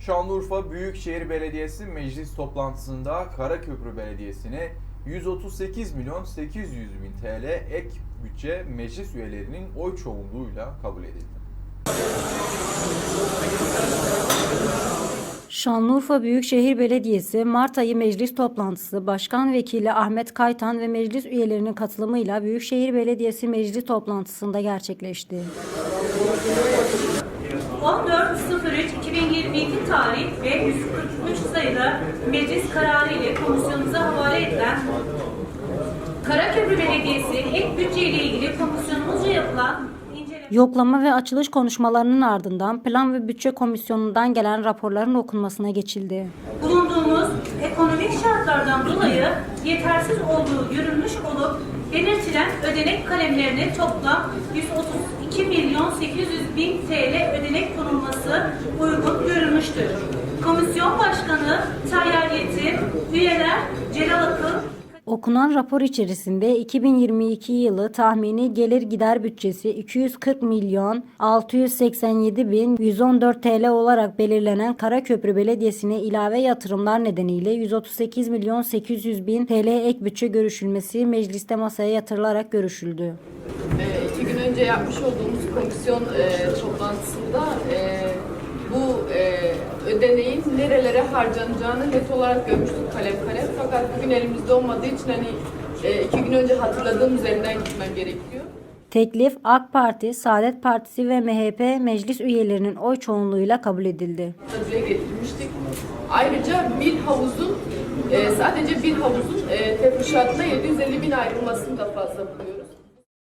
Şanlıurfa Büyükşehir Belediyesi meclis toplantısında Karaköprü Belediyesi'ne 138 milyon 800 bin TL ek bütçe meclis üyelerinin oy çoğunluğuyla kabul edildi. Şanlıurfa Büyükşehir Belediyesi Mart ayı meclis toplantısı Başkan Vekili Ahmet Kaytan ve meclis üyelerinin katılımıyla Büyükşehir Belediyesi meclis toplantısında gerçekleşti. 14.03.2022 tarih ve 143 sayıda meclis kararı ile komisyonumuza havale edilen Karaköprü Belediyesi ek bütçe ile ilgili komisyonumuzca yapılan inceleme Yoklama ve açılış konuşmalarının ardından Plan ve Bütçe Komisyonu'ndan gelen raporların okunmasına geçildi. bulunduğumuz ekonomik şartlardan dolayı yetersiz olduğu görülmüş olup belirtilen ödenek kalemlerine toplam 132 milyon 800 bin TL uygun görülmüştür. Komisyon Başkanı Tayyar Yetim, üyeler Celal Akın, Okunan rapor içerisinde 2022 yılı tahmini gelir gider bütçesi 240 milyon 687 bin 114 TL olarak belirlenen Karaköprü Belediyesi'ne ilave yatırımlar nedeniyle 138 milyon 800 bin TL ek bütçe görüşülmesi mecliste masaya yatırılarak görüşüldü. Ee, iki gün önce yapmış olduğumuz komisyon e, toplantısında e, e, ödeneğin nerelere harcanacağını net olarak görmüştük kalem kalem. Fakat bugün elimizde olmadığı için hani e, iki gün önce hatırladığım üzerinden gitmem gerekiyor. Teklif AK Parti, Saadet Partisi ve MHP meclis üyelerinin oy çoğunluğuyla kabul edildi. Dile getirmiştik. Ayrıca bir havuzun e, sadece bir havuzun e, tefrişatına 750 bin ayrılmasını da fazla buluyoruz.